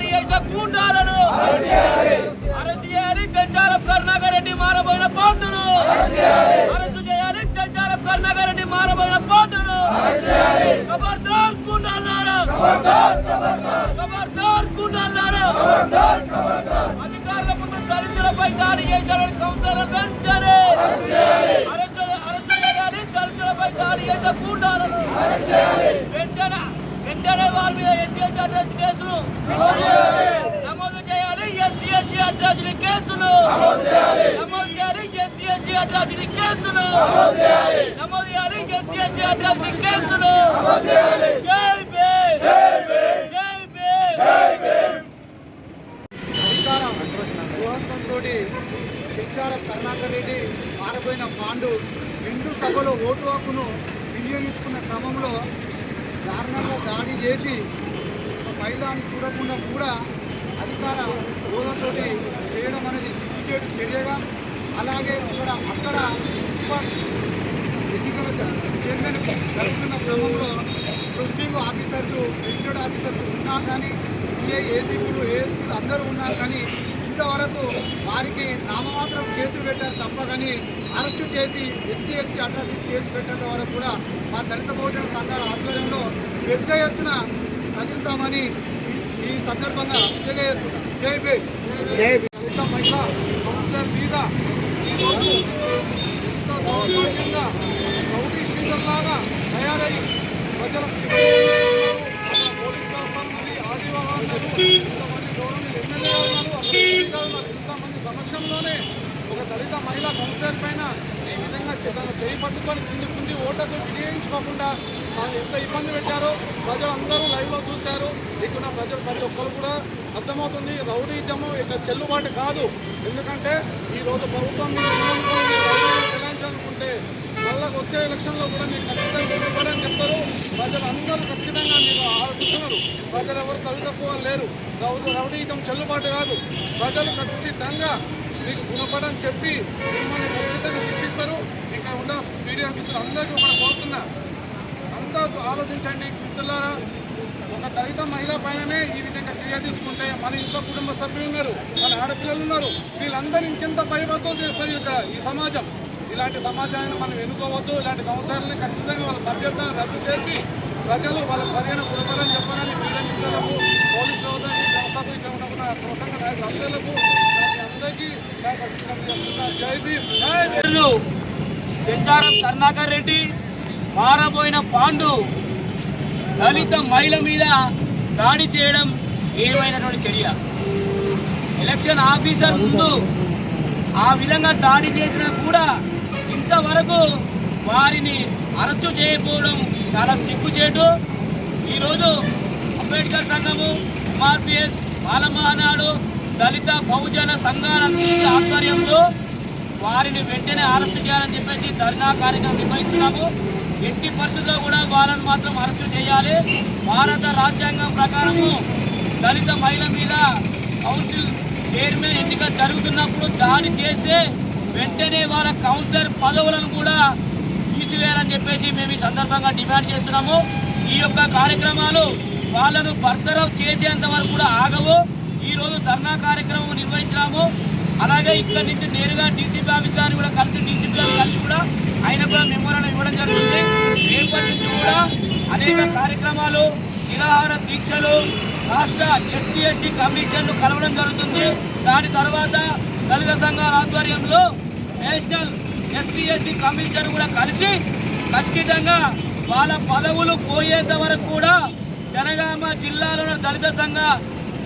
దాడి చేసిన గూండాలను అరెస్ట్ చేయాలి. చంచారం కరుణాకర్ రెడ్డి మారబోయిన పాండును అరెస్ట్ చేయాలి. చంచారం కరుణాకర్ రెడ్డి మారబోయిన పాండును ఖబర్దార్ గూండాలారా ఖబర్దార్ గూండాలారా అధికారుల ముందు దళితులపై దాడి చేశారని కౌంటర్ వెంటనే అరెస్ట్ అరెస్ట్ చేయాలి. దళితులపై దాడి చేసే గూండాలను వెంటనే వెంటనే వారి మీద ఎస్సీ అడ్రస్ కేసులు నమోదు చేయాలి. ఎస్సీ ఎస్టీ అడ్రస్ కేసులు నమోదు చేయాలి. ఎస్సీ ఎస్టీ అడ్రస్ కేసులు నమోదు చేయాలి. ఎస్సీ ఎస్టీ అడ్రస్ కేసులు జై భీమ్. జై కరుణాకర్ రెడ్డి మారబోయిన పాండు. నిండు సభలో ఓటు హక్కును వినియోగించుకున్న క్రమంలో దారుణంగా దాడి చేసి ఒక మహిళను చూడకుండా కూడా అధికార హోదాతో చేయడం అనేది సిగ్గుచేటు చర్యగా అలాగే అక్కడ అక్కడ మున్సిపల్ ఎన్నికల చైర్మన్ జరుగుతున్న క్రమంలో ప్రిస్టింగ్ ఆఫీసర్స్ రిజిస్టర్డ్ ఆఫీసర్స్ ఉన్నా కానీ సిఐ ఏసీపీలు ఏఎస్పీలు అందరూ ఉన్నా కానీ ఇంతవరకు వారికి నామమాత్రం కేసులు పెట్టారు తప్ప కానీ అరెస్టు చేసి ఎస్సీ ఎస్టీ అడ్రస్ కేసు పెట్టేంత వరకు కూడా మా దళిత బహుజన సంఘాల ఆధ్వర్యంలో పెద్ద ఎత్తున కదులుతామని ఈ- సందర్భంగా తెలియజేస్తున్నాం. జై భీమ్. దళిత మహిళ కౌన్సిలర్ మీద ఈరోజు ఎంతో దౌర్భాగ్యంగా రౌడీ షీటర్లాగా తయారై ప్రజల పోలీస్ వ్యవస్థ దళిత మహిళ కౌన్సిలర్ పైన ఈ విధంగా తను చేయి పట్టుకొని కింది కింది ఓటకు వినియోగించుకోకుండా వాళ్ళు ఎంత ఇబ్బంది పెట్టారో ప్రజలందరూ లైవ్లో చూశారు. ఇక్కడ ప్రజలు ప్రతి ఒక్కరు కూడా అర్థమవుతుంది. రౌడీజము ఇక చెల్లుబాటు కాదు. ఎందుకంటే ఈ రోజు ప్రభుత్వం మీద ఉన్నందుకు చెలాయించాలనుకుంటే వచ్చే ఎలక్షన్లో కూడా మీరు ఖచ్చితంగా ఇవ్వడని చెప్తారు. ప్రజలు అందరూ ఖచ్చితంగా మీరు ఆలోచిస్తున్నారు. ప్రజలు ఎవరు తల్లి తక్కువ లేరు. రౌడీజం చెల్లుబాటు కాదు. ప్రజలు ఖచ్చితంగా మీకు గుణపడని చెప్పి మిమ్మల్ని ఖచ్చితంగా శిక్షిస్తారు. ఇక్కడ ఉన్న మీడియా మిత్రులు అందరికీ కూడా కోరుతున్నా అంతా ఆలోచించండి మిత్రులారా. ఒక దళిత మహిళ పైననే ఈ విధంగా క్రియ తీసుకుంటే మన ఇంట్లో కుటుంబ సభ్యులు ఉన్నారు మన ఆడపిల్లలు ఉన్నారు. వీళ్ళందరూ ఇంకెంత భయపడుతూ చేస్తారు ఇక్కడ ఈ సమాజం. ఇలాంటి సమాజాన్ని మనం ఎన్నుకోవద్దు ఇలాంటి సంవత్సరాలని ఖచ్చితంగా వాళ్ళ సభ్యతను రద్దు చేసి ప్రజలు వాళ్ళకి సరైన గుణపడని చెప్పాలని మీడియా మిత్రులకు పోలీసు వ్యవసాయ సంస్థకు ఇక్కడ ఉన్న ప్రసంగ నాయకులు అందరికీ చెంచారం కర్ణాకర్ రెడ్డి మారబోయిన పాండు దళిత మహిళ మీద దాడి చేయడం ఏమైనటువంటి చర్య? ఎలక్షన్ ఆఫీసర్ ముందు ఆ విధంగా దాడి చేసినా కూడా ఇంతవరకు వారిని అరెస్టు చేయకపోవడం చాలా సిగ్గుచేటు. ఈరోజు అంబేద్కర్ సంఘము ఎంఆర్పిఎస్ బాలమహానాడు దళిత బహుజన సంఘాల ఆధ్వర్యంలో వారిని వెంటనే అరెస్టు చేయాలని చెప్పేసి ధర్నా కార్యక్రమం నిర్వహిస్తున్నాము. ఎట్టి పరిస్థితుల్లో కూడా వారిని మాత్రం అరెస్టు చేయాలి. భారత రాజ్యాంగం ప్రకారము దళిత మహిళ మీద కౌన్సిల్ చైర్మన్ ఎన్నిక జరుగుతున్నప్పుడు దాడి చేస్తే వెంటనే వాళ్ళ కౌన్సిలర్ పదవులను కూడా తీసివేయాలని చెప్పేసి మేము ఈ సందర్భంగా డిమాండ్ చేస్తున్నాము. ఈ యొక్క కార్యక్రమాలు వాళ్ళను బర్తరఫ్ చేసేంత వరకు కూడా ఆగవు. ఈరోజు ధర్నా కార్యక్రమం నిర్వహించినాము. అలాగే ఇక్కడ నుంచి నేరుగా డీసీపీ ఆఫీస్ గారిని కూడా కలిసి డీసీపీ గారిని కలిసి కూడా ఆయన కూడా మెమోరాండం ఇవ్వడం జరుగుతుంది. రేపటి నుంచి కూడా అనేక కార్యక్రమాలు నిరాహార దీక్షలు రాష్ట్ర ఎస్సీ ఎస్టీ కమిషన్ను కలవడం జరుగుతుంది. దాని తర్వాత దళిత సంఘాల ఆధ్వర్యంలో నేషనల్ ఎస్సీ ఎస్టీ కమిషన్ కూడా కలిసి ఖచ్చితంగా వాళ్ళ పదవులు పోయేంత వరకు కూడా జనగామ జిల్లాలో దళిత సంఘ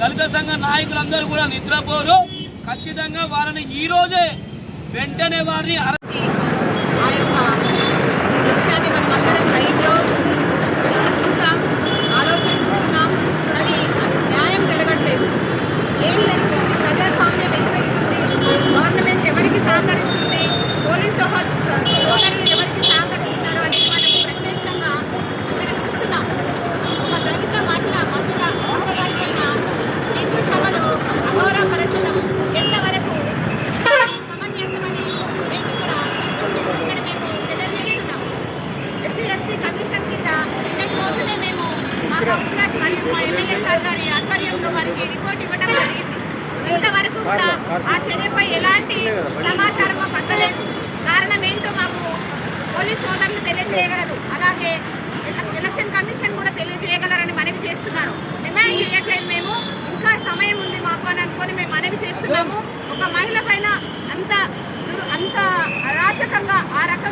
దళిత సంఘ నాయకులందరూ కూడా నిద్రపోరు. ఖచ్చితంగా వారిని ఈ రోజే వెంటనే వారిని రిపోర్ట్ ఇవ్వడం జరిగింది. ఇంతవరకు కూడా ఆ చర్యపై ఎలాంటి సమాచారం పట్టలేదు కారణం ఏంటో మాకు పోలీస్ సోదరులు తెలియజేయగలరు. అలాగే ఎలక్షన్ కమిషన్ కూడా తెలియజేయగలరని మనవి చేస్తున్నాను. డిమాండ్ చేయట్లేదు మేము. ఇంకా సమయం ఉంది మాకు అని అనుకొని మేము మనవి చేస్తున్నాము. ఒక మహిళ పైన అంత అంత అరాచకంగా ఆ రకం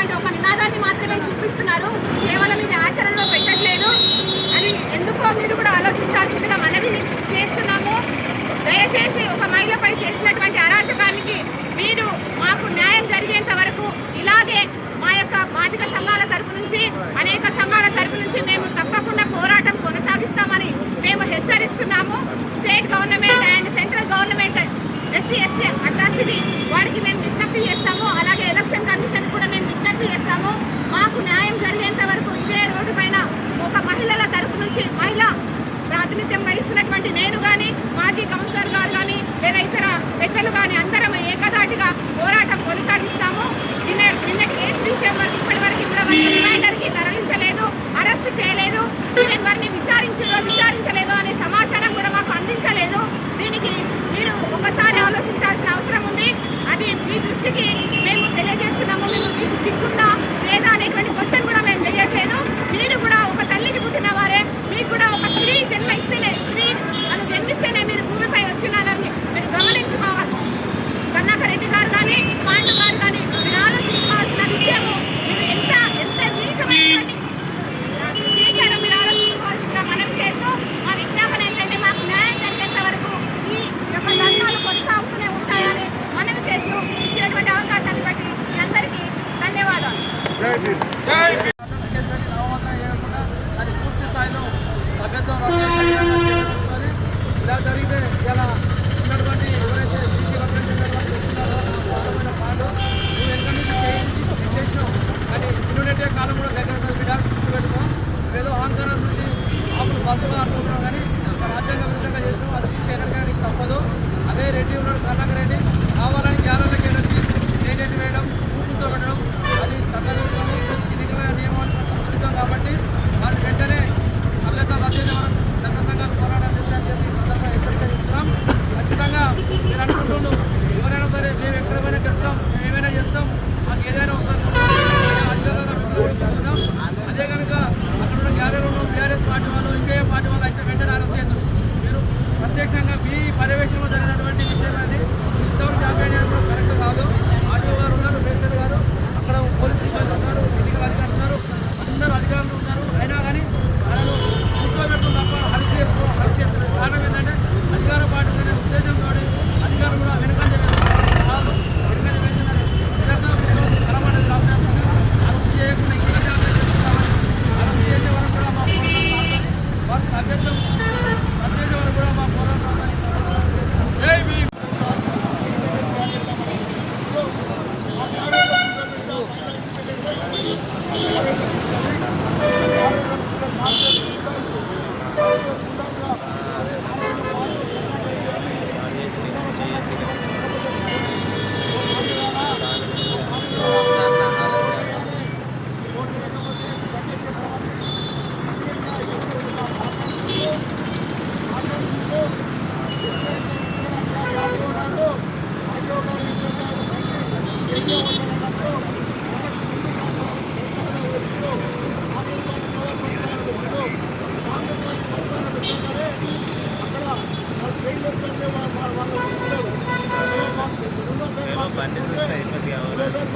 అటువంటి ఒక నినాదాన్ని మాత్రమే చూపిస్తున్నారు. కేవలం ఇది ఆచరణలో పెట్టట్లేదు అని ఎందుకో మీరు కూడా ఆలోచించాల్సిందిగా మనవి చేస్తున్నాము. దయచేసి ఒక మహిళపై చేసినటువంటి అరాచకానికి మీరు మాకు న్యాయం జరిగేంత వరకు ఇలాగే మా యొక్క బాధిక సంఘాల తరపు నుంచి అనేక సంఘాల తరపు నుంచి మేము తప్పకుండా పోరాటం కొనసాగిస్తామని మేము హెచ్చరిస్తున్నాము. State government and central government SC SC atrocity వాడికి అందరికీ మేము తెలియజేస్తున్నాము మేము మీకు చిక్కున్నా రెడ్డి ఉన్నాడు కర్ణాకర్ రెడ్డి.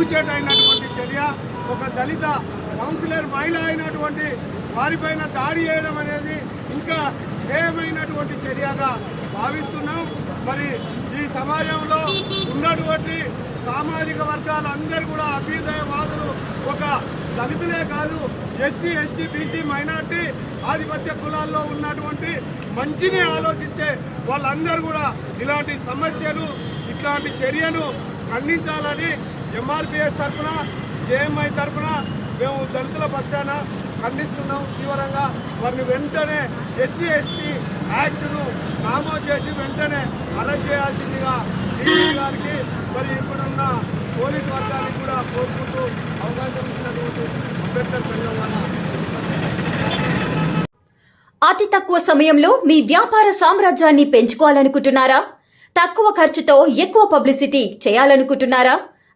ఈ అయినటువంటి చర్య ఒక దళిత కౌన్సిలర్ మహిళ అయినటువంటి వారిపైన దాడి చేయడం అనేది ఇంకా హేయమైనటువంటి చర్యగా భావిస్తున్నాం. మరి ఈ సమాజంలో ఉన్నటువంటి సామాజిక వర్గాలందరూ కూడా అభ్యుదయవాదులు ఒక దళితులే కాదు ఎస్సీ ఎస్టీ బీసీ మైనార్టీ ఆధిపత్య కులాల్లో ఉన్నటువంటి మంచిని ఆలోచించే వాళ్ళందరూ కూడా ఇలాంటి సమస్యలు ఇట్లాంటి చర్యను ఖండించాలని ఎంఆర్పిఎస్ తరఫున జేఎంఐ తరఫున మేము దళితుల పక్షాన ఖండిస్తున్నాం తీవ్రంగా. వారిని వెంటనే ఎస్సీ ఎస్టీ యాక్ట్ను నామోదు చేసి వెంటనే అరెస్ట్ చేయాల్సిందిగా డీజీ గారికి మరి ఇప్పుడున్న పోలీస్ వర్గానికి కూడా కోరుకుంటూ అవకాశం ఇచ్చినటువంటి అంబేద్కర్ సంఘం అతి తక్కువ సమయంలో మీ వ్యాపార సామ్రాజ్యాన్ని పెంచుకోవాలనుకుంటున్నారా? తక్కువ ఖర్చుతో ఎక్కువ పబ్లిసిటీ చేయాలనుకుంటున్నారా?